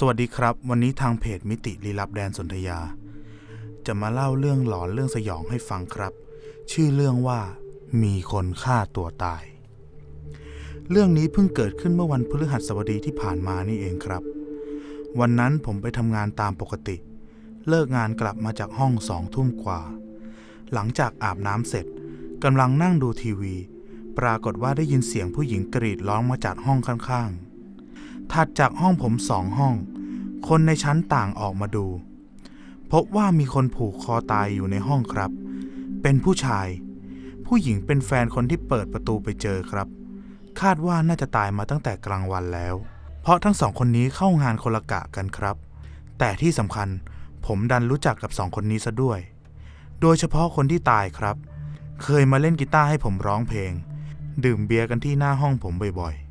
สวัสดีครับ วันนี้ทางเพจมิติลี้ลับแดนสนธยา จะมาเล่าเรื่องหลอนเรื่องสยองให้ฟังครับ ชื่อเรื่องว่า มีคนฆ่าตัวตาย เรื่องนี้เพิ่งเกิดขึ้นเมื่อวันพฤหัสบดีที่ผ่านมานี่เองครับ วันนั้นผมไปทำงานตามปกติ เลิกงานกลับมาจากห้องสองทุ่มกว่า หลังจากอาบน้ำเสร็จกำลังนั่งดูทีวี ปรากฏว่าได้ยินเสียงผู้หญิงกรีดร้องมาจากห้องข้างๆ ถัดจากห้องผมสองห้อง คนในชั้นต่างออกมาดู พบว่ามีคนผูกคอตายอยู่ในห้องครับ เป็นผู้ชาย ผู้หญิงเป็นแฟนคนที่เปิดประตูไปเจอครับ คาดว่าน่าจะตายมาตั้งแต่กลางวันแล้ว เพราะทั้งสองคนนี้เข้างานคนละกะกันครับ แต่ที่สำคัญผมดันรู้จักกับสองคนนี้ซะด้วย โดยเฉพาะคนที่ตายครับ เคยมาเล่นกีตาร์ให้ผมร้องเพลง ดื่มเบียร์กันที่หน้าห้องผมบ่อยๆ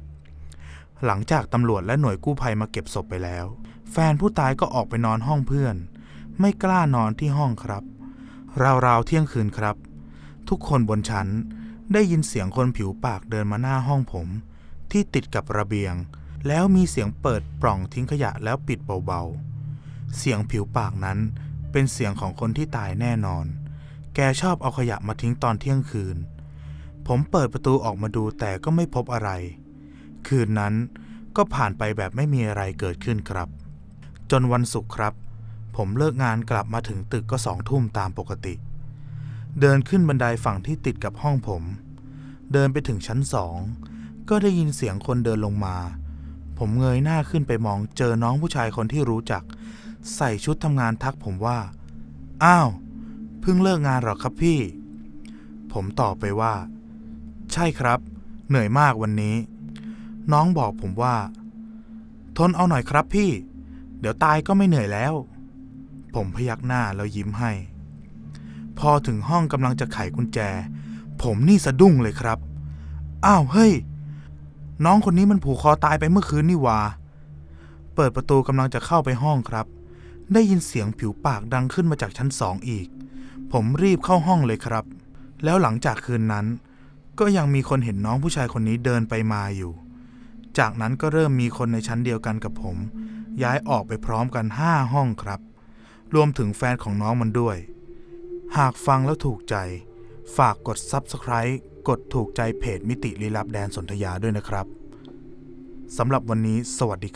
หลังจากตำรวจและหน่วยกู้ภัยมาเก็บศพไปแล้ว แฟนผู้ตายก็ออกไปนอนห้องเพื่อน ไม่กล้านอนที่ห้องครับ ราวๆเที่ยงคืนครับ ทุกคนบนชั้นได้ยินเสียงคนผิวปากเดินมาหน้าห้องผม ที่ติดกับระเบียง แล้วมีเสียงเปิดปล่องทิ้งขยะแล้วปิดเบาๆ เสียงผิวปากนั้นเป็นเสียงของคนที่ตายแน่นอน แกชอบเอาขยะมาทิ้งตอนเที่ยงคืน ผมเปิดประตูออกมาดูแต่ก็ไม่พบอะไร คืนนั้นก็ผ่านไปแบบไม่มีอะไรเกิดขึ้นครับ จนวันศุกร์ครับ ผมเลิกงานกลับมาถึงตึกก็สองทุ่มตามปกติ เดินขึ้นบันไดฝั่งที่ติดกับห้องผม เดินไปถึงชั้นสองก็ได้ยินเสียงคนเดินลงมา ผมเงยหน้าขึ้นไปมองเจอน้องผู้ชายคนที่รู้จัก ใส่ชุดทำงานทักผมว่า อ้าว เพิ่งเลิกงานหรอครับพี่ ผมตอบไปว่า ใช่ครับ เหนื่อยมากวันนี้ น้องบอกผมว่า ทนเอาหน่อยครับพี่ เดี๋ยวตายก็ไม่เหนื่อยแล้ว ผมพยักหน้าแล้วยิ้มให้ พอถึงห้องกำลังจะไขกุญแจ ผมนี่สะดุ้งเลยครับ อ้าวเฮ้ย น้องคนนี้มันผูกคอตายไปเมื่อคืนนี่วาเปิดประตูกำลังจะเข้าไปห้องครับ ได้ยินเสียงผิวปากดังขึ้นมาจากชั้นสองอีก ผมรีบเข้าห้องเลยครับ แล้วหลังจากคืนนั้น ก็ยังมีคนเห็นน้องผู้ชายคนนี้เดินไปมาอยู่ จากนั้นก็เริ่มมีคนในชั้นเดียวกันกับผม ย้ายออกไปพร้อมกันห้าห้องครับ รวมถึงแฟนของน้องมันด้วย หากฟังแล้วถูกใจ ฝากกด Subscribe กดถูกใจเพจมิติลีลับแดนสนธยาด้วยนะครับสำหรับวันนี้สวัสดีครับ